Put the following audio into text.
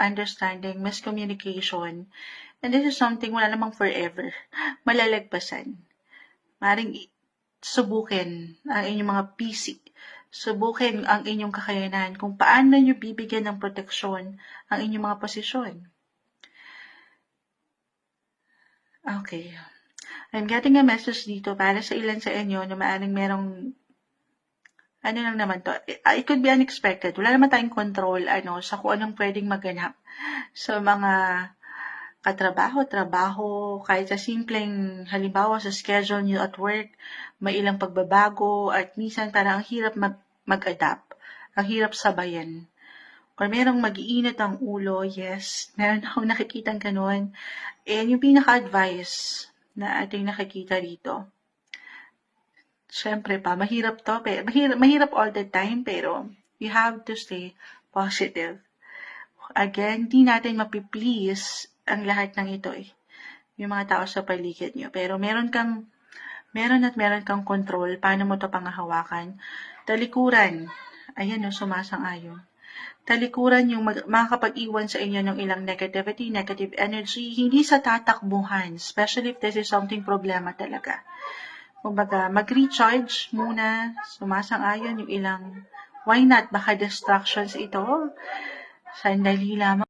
misunderstanding, miscommunication. And this is something wala namang forever. Malalagpasan. Maring subukin ang inyong mga PC. Subukin ang inyong kakayanan kung paano nyo bibigyan ng proteksyon ang inyong mga posisyon. Okay. I'm getting a message dito para sa ilan sa inyo na maaring merong ano lang naman to, it could be unexpected. Wala naman tayong control ano, sa kung anong pwedeng maganap sa mga katrabaho, trabaho, kahit sa simpleng, halimbawa sa schedule nyo at work, may ilang pagbabago at minsan parang ang hirap mag- mag-adapt. Ang hirap sabayan. Or merong mag-iinit ang ulo, yes, meron akong nakikitang ganun. And yung pinaka-advice na ating nakikita dito, Siyempre pa, mahirap to. Pero, mahirap, mahirap all the time, pero you have to stay positive. Again, di natin mapiplease ang lahat ng ito eh. Yung mga tao sa paligid nyo. Pero meron kang, meron at meron kang control paano mo to pangahawakan. Talikuran. Ayan no, sumasang-ayon. Talikuran yung mag- makakapag-iwan sa inyo ng ilang negativity, negative energy, hindi sa tatakbuhan, especially if this is something problema talaga. Kumbaga, mag-recharge muna, sumasang-ayon yung ilang, why not, baka distractions ito, sandali lamang.